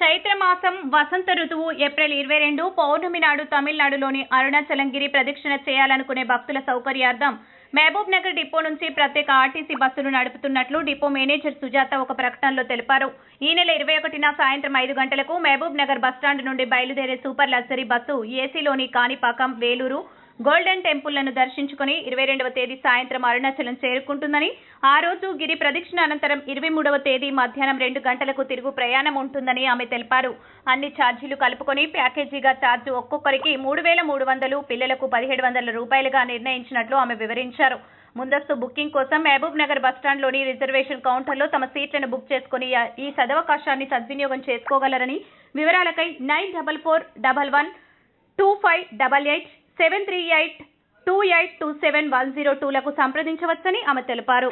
మాసం వసంత ఋతువు ఏప్రిల్ ఇరవై రెండు పౌర్ణమి నాడు తమిళనాడులోని అరుణాచలంగిరి ప్రదక్షిణ చేయాలనుకునే భక్తుల సౌకర్యార్థం మహబూబ్ నగర్ డిపో నుంచి ప్రత్యేక ఆర్టీసీ బస్సులు నడుపుతున్నట్లు డిపో మేనేజర్ సుజాత ఒక ప్రకటనలో తెలిపారు. ఈ నెల ఇరవై ఒకటిన సాయంత్రం ఐదు గంటలకు మహబూబ్ నగర్ బస్టాండ్ నుండి బయలుదేరే సూపర్ లగ్జరీ బస్సు ఏసీలోని కాణిపాకం వేలూరు గోల్డెన్ టెంపుల్లను దర్శించుకుని ఇరవై రెండవ తేదీ సాయంత్రం అరుణాచలం చేరుకుంటుందని ఆ రోజు గిరి ప్రదక్షిణ అనంతరం ఇరవై మూడవ తేదీ మధ్యాహ్నం రెండు గంటలకు తిరుగు ప్రయాణం ఉంటుందని ఆమె తెలిపారు. అన్ని ఛార్జీలు కలుపుకొని ప్యాకేజీగా ఛార్జ్ ఒక్కొక్కరికి మూడు వేల మూడు వందలు పిల్లలకు పదిహేడు వందల రూపాయలుగా నిర్ణయించినట్లు ఆమె వివరించారు. ముందస్తు బుకింగ్ కోసం మహబూబ్ నగర్ బస్టాండ్లోని రిజర్వేషన్ కౌంటర్లో తమ సీట్లను బుక్ చేసుకుని ఈ సదవకాశాన్ని సద్వినియోగం చేసుకోగలరని వివరాలకై nine double four double one two five double eight seven three eight two eight two seven one zero టూలకు సంప్రదించవచ్చని ఆమె తెలిపారు.